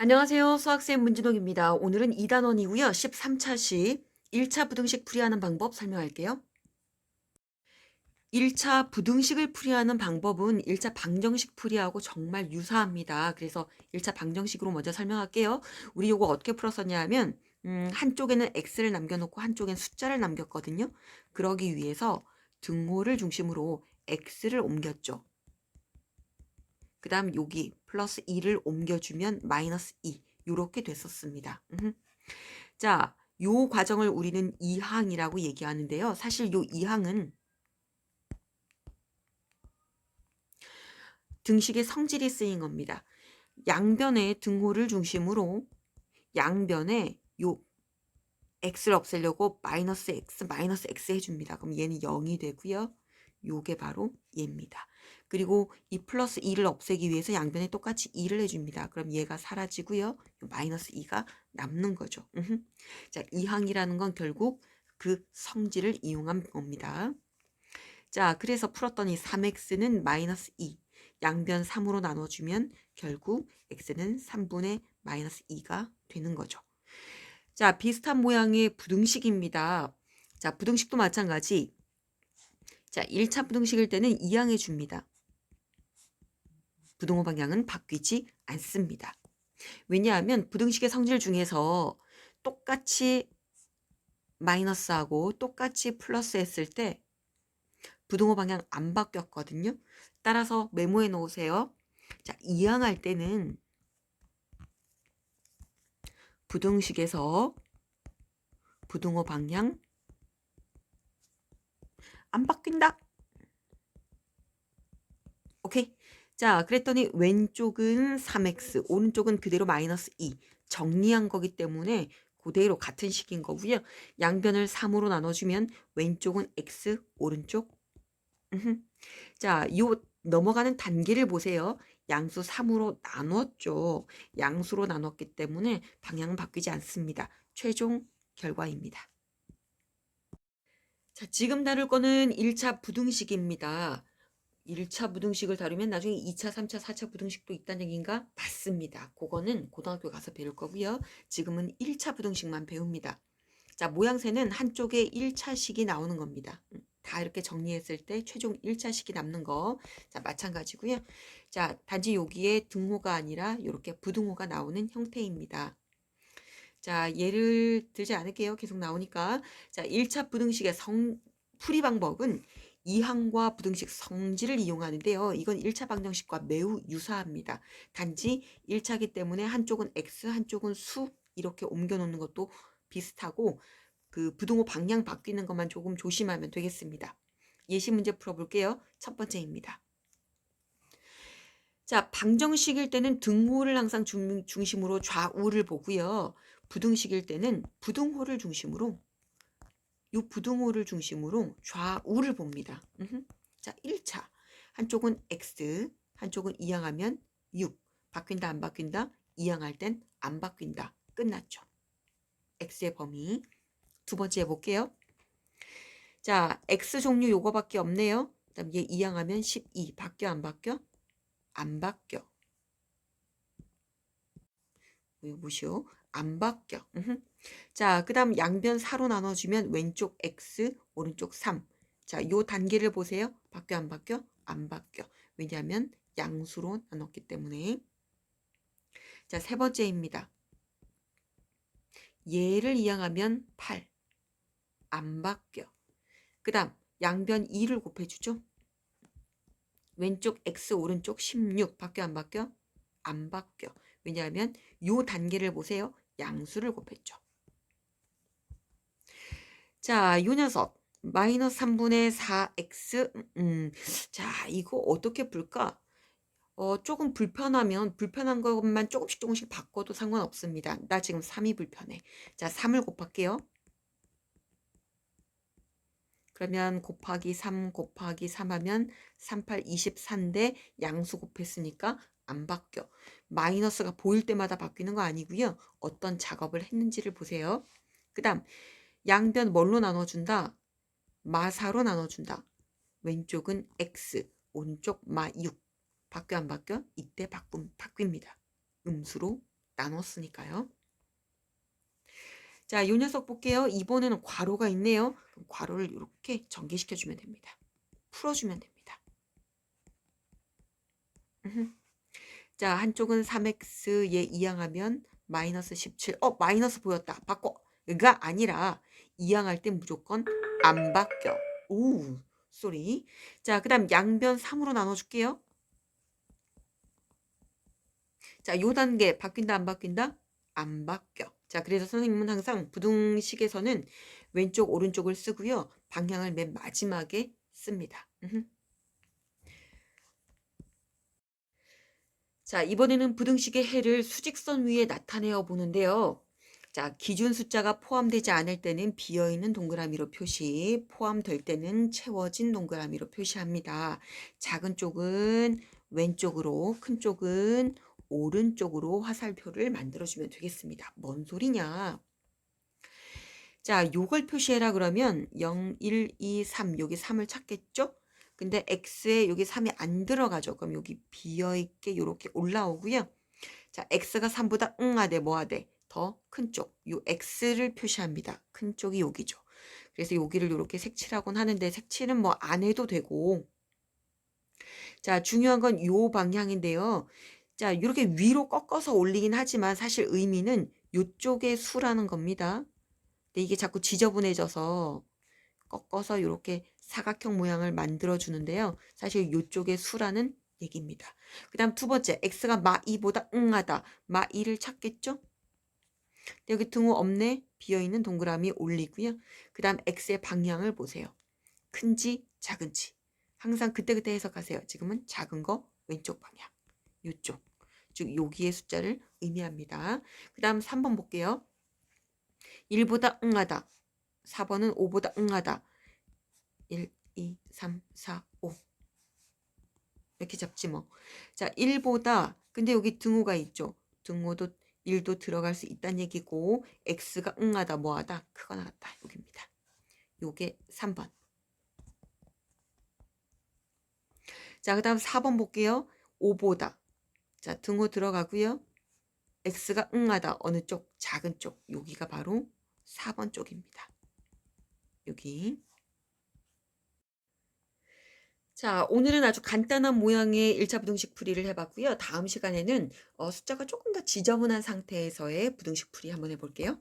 안녕하세요. 수학생 문진옥입니다. 오늘은 2단원이고요. 13차식 1차 부등식 풀이하는 방법 설명할게요. 1차 부등식을 풀이하는 방법은 1차 방정식 풀이하고 정말 유사합니다. 그래서 1차 방정식으로 먼저 설명할게요. 우리 요거 어떻게 풀었었냐 하면 음, 한쪽에는 x를 남겨놓고 한쪽엔 숫자를 남겼거든요. 그러기 위해서 등호를 중심으로 x를 옮겼죠. 그 다음 여기 플러스 2를 옮겨주면 마이너스 2 이렇게 됐었습니다. 자, 요 과정을 우리는 2항이라고 얘기하는데요. 사실 요 2항은 등식의 성질이 쓰인 겁니다. 양변의 등호를 중심으로 양변에 요 x를 없애려고 마이너스 x 마이너스 x 해줍니다. 그럼 얘는 0이 되고요. 요게 바로 얘입니다. 그리고 이 플러스 2를 없애기 위해서 양변에 똑같이 2를 해줍니다. 그럼 얘가 사라지고요. 마이너스 2가 남는 거죠. 음흠. 자, 이항이라는 건 결국 그 성질을 이용한 겁니다. 자, 그래서 풀었더니 3x는 마이너스 2. 양변 3으로 나눠주면 결국 x는 3분의 마이너스 2가 되는 거죠. 자, 비슷한 모양의 부등식입니다. 자, 부등식도 마찬가지. 자, 1차 부등식일 때는 2항해 줍니다. 부등호 방향은 바뀌지 않습니다. 왜냐하면 부등식의 성질 중에서 똑같이 마이너스하고 똑같이 플러스 했을 때 부등호 방향 안 바뀌었거든요. 따라서 메모해 놓으세요. 자, 2항 할 때는 부등식에서 부등호 방향 안 바뀐다. 오케이. 자, 그랬더니 왼쪽은 3x, 오른쪽은 그대로 마이너스 2. 정리한 거기 때문에 그대로 같은 식인 거고요. 양변을 3으로 나눠주면 왼쪽은 x, 오른쪽. 자, 요 넘어가는 단계를 보세요. 양수 3으로 나눴죠. 양수로 나눴기 때문에 방향은 바뀌지 않습니다. 최종 결과입니다. 자, 지금 다룰 거는 1차 부등식입니다. 1차 부등식을 다루면 나중에 2차, 3차, 4차 부등식도 있다는 얘기인가? 맞습니다. 그거는 고등학교 가서 배울 거고요. 지금은 1차 부등식만 배웁니다. 자, 모양새는 한쪽에 1차식이 나오는 겁니다. 음, 다 이렇게 정리했을 때 최종 1차식이 남는 거. 자, 마찬가지고요. 자, 단지 여기에 등호가 아니라 이렇게 부등호가 나오는 형태입니다. 자, 예를 들지 않을게요. 계속 나오니까. 자, 1차 부등식의 성, 풀이 방법은 이항과 부등식 성질을 이용하는데요. 이건 1차 방정식과 매우 유사합니다. 단지 1차기 때문에 한쪽은 x, 한쪽은 수 이렇게 옮겨 놓는 것도 비슷하고 그 부등호 방향 바뀌는 것만 조금 조심하면 되겠습니다. 예시 문제 풀어볼게요. 첫 번째입니다. 자, 방정식일 때는 등호를 항상 중, 중심으로 좌우를 보고요. 부등식일 때는 부등호를 중심으로 이 부등호를 중심으로 좌우를 봅니다. 자, 1차. 한쪽은 x, 한쪽은 이항하면 6. 바뀐다 안 바뀐다? 이항할 땐 안 바뀐다. 끝났죠. x의 범위. 두 번째 해볼게요. 자, x 종류 요거밖에 없네요. 그 다음 얘 이항하면 12. 바뀌어 안 바뀌어? 안 바뀌어. 무시오. 안 바뀌어. 자, 그 다음 양변 4로 나눠주면 왼쪽 x, 오른쪽 3. 자, 요 단계를 보세요. 바뀌어 안 바뀌어? 안 바뀌어. 왜냐하면 양수로 나눴기 때문에. 자, 세 번째입니다. 얘를 이항하면 8. 안 바뀌어. 그 다음 양변 2를 곱해주죠. 왼쪽 x, 오른쪽 16. 바뀌어 안 바뀌어? 안 바뀌어. 왜냐하면 요 단계를 보세요. 양수를 곱했죠. 자, 요 녀석 마이너스 3분의 4x 음, 자, 이거 어떻게 풀까? 어, 조금 불편하면 불편한 것만 조금씩 조금씩 바꿔도 상관없습니다. 나 지금 3이 불편해. 자, 3을 곱할게요. 그러면 곱하기 3 곱하기 3 하면 38 24인데 양수 곱했으니까 안 바뀌어. 마이너스가 보일 때마다 바뀌는 거 아니고요. 어떤 작업을 했는지를 보세요. 그 다음 양변 뭘로 나눠준다? 마사로 나눠준다. 왼쪽은 x, 오른쪽 마 6. 바뀌어 안 바뀌어? 이때 바꿈, 바뀝니다. 음수로 나눴으니까요. 자, 요 녀석 볼게요. 이번에는 괄호가 있네요. 그럼 괄호를 이렇게 전개시켜 주면 됩니다. 풀어주면 됩니다. 음흠. 자, 한쪽은 3x 얘 이항하면 마이너스 17. 어, 마이너스 보였다. 바꿔. 가 아니라 이항할 땐 무조건 안 바뀌어. 오, 쏘리. 자, 그 다음 양변 3으로 나눠줄게요. 자, 요 단계 바뀐다 안 바뀐다? 안 바뀌어. 자, 그래서 선생님은 항상 부등식에서는 왼쪽 오른쪽을 쓰고요. 방향을 맨 마지막에 씁니다. 음흠. 자, 이번에는 부등식의 해를 수직선 위에 나타내어 보는데요. 자, 기준 숫자가 포함되지 않을 때는 비어있는 동그라미로 표시, 포함될 때는 채워진 동그라미로 표시합니다. 작은 쪽은 왼쪽으로, 큰 쪽은 오른쪽으로 화살표를 만들어주면 되겠습니다. 뭔 소리냐? 자, 요걸 표시해라 그러면 0, 1, 2, 3 여기 3을 찾겠죠? 근데 x에 여기 3이 안 들어가죠. 그럼 여기 비어있게 이렇게 올라오고요. 자, x가 3보다 응하대 뭐하대? 더 큰 쪽. 요 x를 표시합니다. 큰 쪽이 여기죠. 그래서 여기를 이렇게 색칠하곤 하는데 색칠은 뭐 안 해도 되고 자, 중요한 건 요 방향인데요. 자, 이렇게 위로 꺾어서 올리긴 하지만 사실 의미는 요쪽의 수라는 겁니다. 근데 이게 자꾸 지저분해져서 꺾어서 이렇게 사각형 모양을 만들어 주는데요. 사실 요쪽의 수라는 얘기입니다. 그 다음 두 번째, x가 마 2보다 응하다. 마 2를 찾겠죠? 여기 등호 없네. 비어있는 동그라미 올리고요. 그 다음 x의 방향을 보세요. 큰지 작은지. 항상 그때그때 해석하세요. 지금은 작은 거 왼쪽 방향. 요쪽. 즉 여기의 숫자를 의미합니다. 그 다음 3번 볼게요. 1보다 응하다. 4번은 5보다 응하다. 1, 2, 3, 4, 5. 이렇게 잡지 뭐. 자, 1보다 근데 여기 등호가 있죠. 등호도 1도 들어갈 수 있다는 얘기고 x가 응하다 뭐하다 크거나 같다 여기입니다. 요게 3번. 자, 그 다음 4번 볼게요. 5보다. 자, 등호 들어가고요. x가 응하다 어느 쪽? 작은 쪽. 여기가 바로 4번 쪽입니다. 여기. 자, 오늘은 아주 간단한 모양의 1차 부등식 풀이를 해봤고요. 다음 시간에는 어, 숫자가 조금 더 지저분한 상태에서의 부등식 풀이 한번 해볼게요.